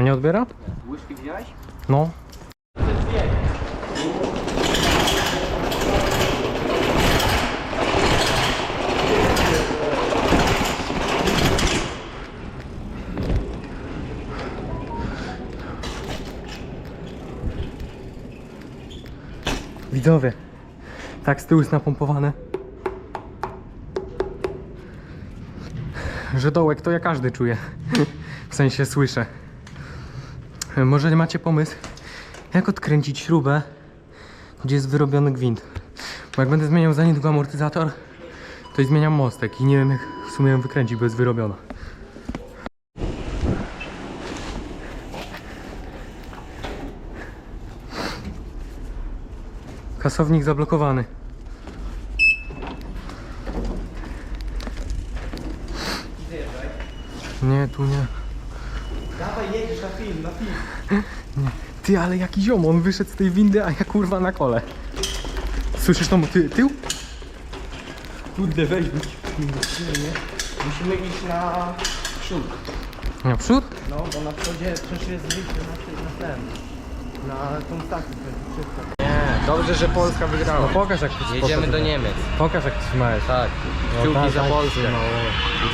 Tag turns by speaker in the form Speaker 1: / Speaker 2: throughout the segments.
Speaker 1: A nie odbiera?
Speaker 2: Łyżki wziąłeś?
Speaker 1: No. Widzowie, tak z tyłu jest napompowane. Że dołek to ja każdy czuję. W sensie słyszę. Może macie pomysł, jak odkręcić śrubę, gdzie jest wyrobiony gwint? Bo jak będę zmieniał za niedługo amortyzator, to i zmieniam mostek i nie wiem jak w sumie ją wykręcić, bo jest wyrobiona. Kasownik zablokowany. Nie, tu nie.
Speaker 2: Dawaj, jedziesz na film, na film.
Speaker 1: Ty, ale jaki ziom, on wyszedł z tej windy, a ja kurwa na kole. Słyszysz to ty, tył?
Speaker 2: Kurde, weź być. Musimy iść na przód.
Speaker 1: Na przód?
Speaker 2: No, bo na przodzie przecież jest wyjście na, na ten. Na tą stację. Nie, dobrze, że Polska wygrała.
Speaker 1: No pokaż jak
Speaker 2: Jedziemy do Niemiec.
Speaker 1: Pokaż jak trzymałeś.
Speaker 2: Tak.
Speaker 1: No,
Speaker 2: Kciuki
Speaker 1: tak,
Speaker 2: za Polskę.
Speaker 1: no.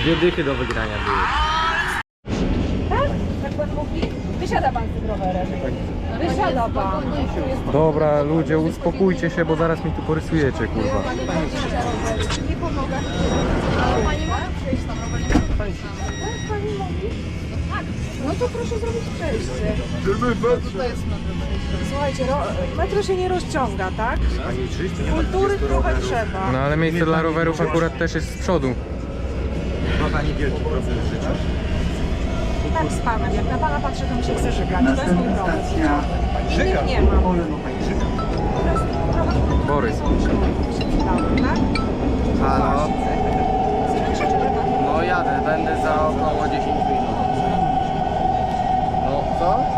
Speaker 2: Dwie dychy do wygrania były.
Speaker 3: Tak pan mówi? Wysiada pan z tym rowerem. Wysiada pan.
Speaker 1: Dobra, ludzie, uspokójcie się, bo zaraz mi tu porysujecie, kurwa.
Speaker 3: Nie pomogę. Pani może przejść tam pani mówi? No to proszę zrobić przejście. Słuchajcie, ro, metro się nie rozciąga, tak? Kultury trochę trzeba.
Speaker 1: No ale miejsce dla rowerów akurat też jest z przodu.
Speaker 2: Ma pani wielki problem w życiu.
Speaker 3: Tak z panem, jak na pana patrzę, to mi się chce żygać. To jest mój problem. Innych nie mam. Po prostu kultury
Speaker 1: Borys.
Speaker 3: się przydało, tak?
Speaker 2: Halo?
Speaker 3: Czy pan
Speaker 2: No jadę, będę za około 10 minut. No, co?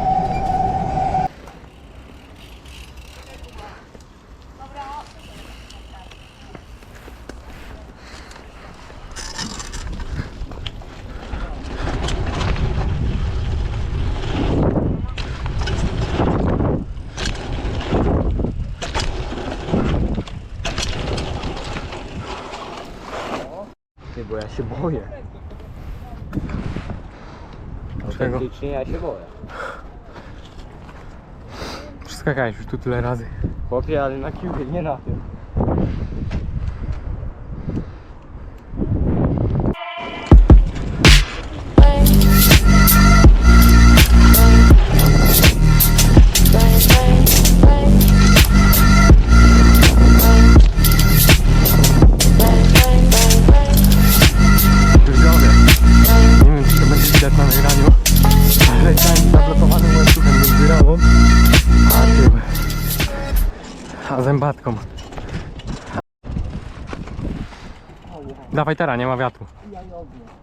Speaker 2: Bo ja się boję.
Speaker 1: Czego?
Speaker 2: Autentycznie ja się boję.
Speaker 1: Przeskakałeś już tu tyle razy.
Speaker 2: Chłopie, ale na kiwie, nie na tym.
Speaker 1: Ramą a tym, a zębatką. Dawaj teraz, nie ma wiatru. Dobra,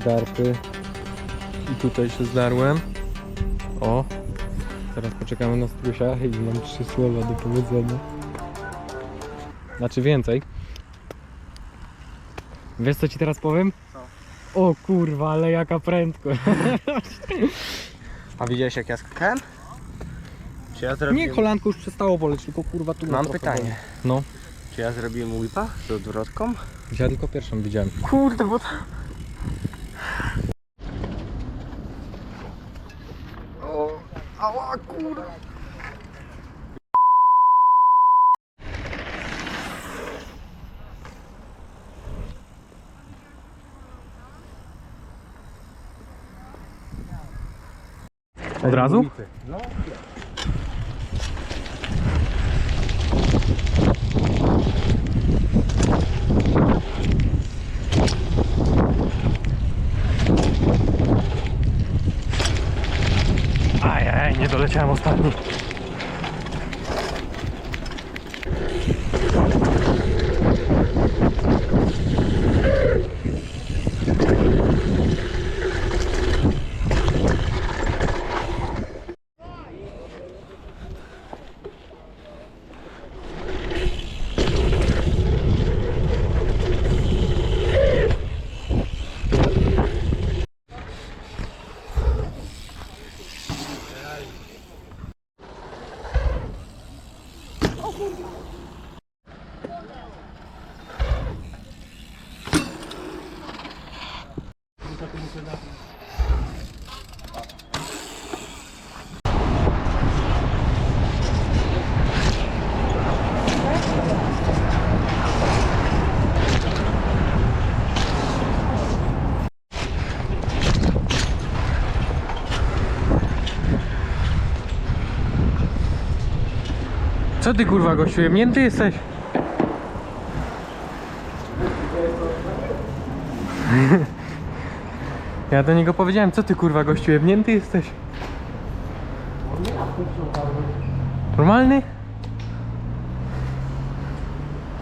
Speaker 1: zdarty i tutaj się zdarłem. O, teraz poczekamy na strusia i mam trzy słowa do powiedzenia. Znaczy więcej. Wiesz co ci teraz powiem? O kurwa, ale jaka prędkość.
Speaker 2: A widziałeś jak ja skakałem? Czy ja
Speaker 1: Nie,
Speaker 2: zrobiłem...
Speaker 1: kolanko już przestało boleć, tylko kurwa tu
Speaker 2: Mam
Speaker 1: trochę
Speaker 2: pytanie.
Speaker 1: boli. No,
Speaker 2: Czy ja zrobiłem whipa z odwrotką?
Speaker 1: ja tylko pierwszą widziałem.
Speaker 2: Kurde, bo to... kurde.
Speaker 1: Od razu?
Speaker 2: No.
Speaker 1: Nie doleciałem ostatni. Co ty kurwa gościu, jemnięty jesteś? Ja do niego powiedziałem, co ty kurwa gościu, jemnięty jesteś? Normalny?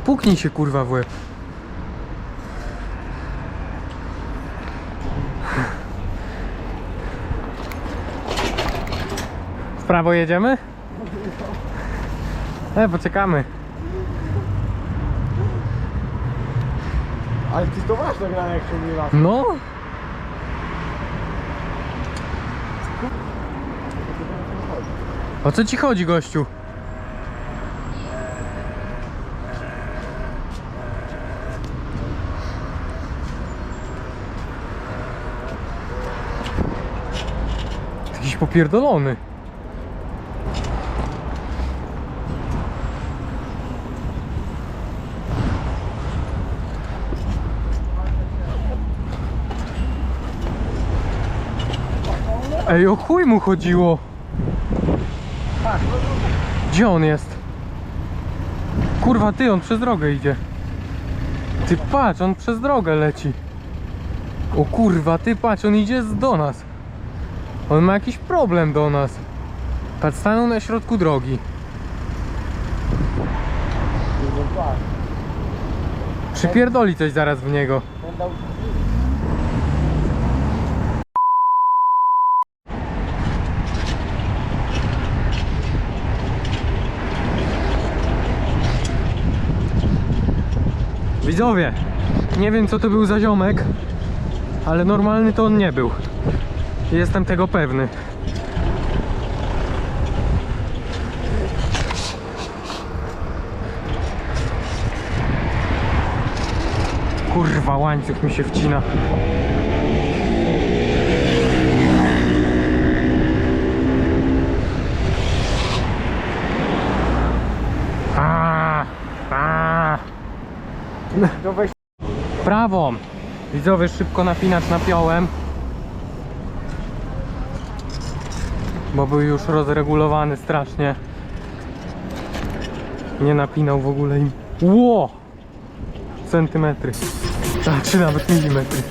Speaker 1: Puknij się kurwa w łeb. W prawo jedziemy? E, poczekamy.
Speaker 2: Ale ty to masz nagrane jak ciągnie las.
Speaker 1: No. O co ci chodzi, gościu? Jakiś popierdolony. Ej, o chuj mu chodziło. Gdzie on jest? Kurwa, ty, on przez drogę idzie. Ty patrz, on przez drogę leci. O kurwa, ty patrz, on idzie do nas. On ma jakiś problem do nas. Patrz, stanął na środku drogi. Przypierdoli coś zaraz w niego. Widzowie, nie wiem co to był za ziomek, ale normalny to on nie był. Jestem tego pewny. Kurwa, łańcuch mi się wcina.
Speaker 2: To weź
Speaker 1: Prawą. Widzowie, szybko napinacz napiąłem. Bo był już rozregulowany strasznie. Nie napinał w ogóle im. Ło! Centymetry. A, czy nawet milimetry.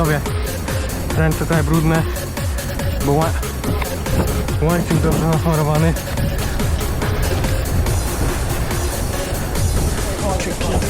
Speaker 1: Widzowie, ręce trochę brudne, bo ła... łańcuch dobrze nasmarowany.
Speaker 4: Tricky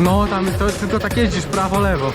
Speaker 1: No, tam to, tylko tak jeździsz prawo, lewo.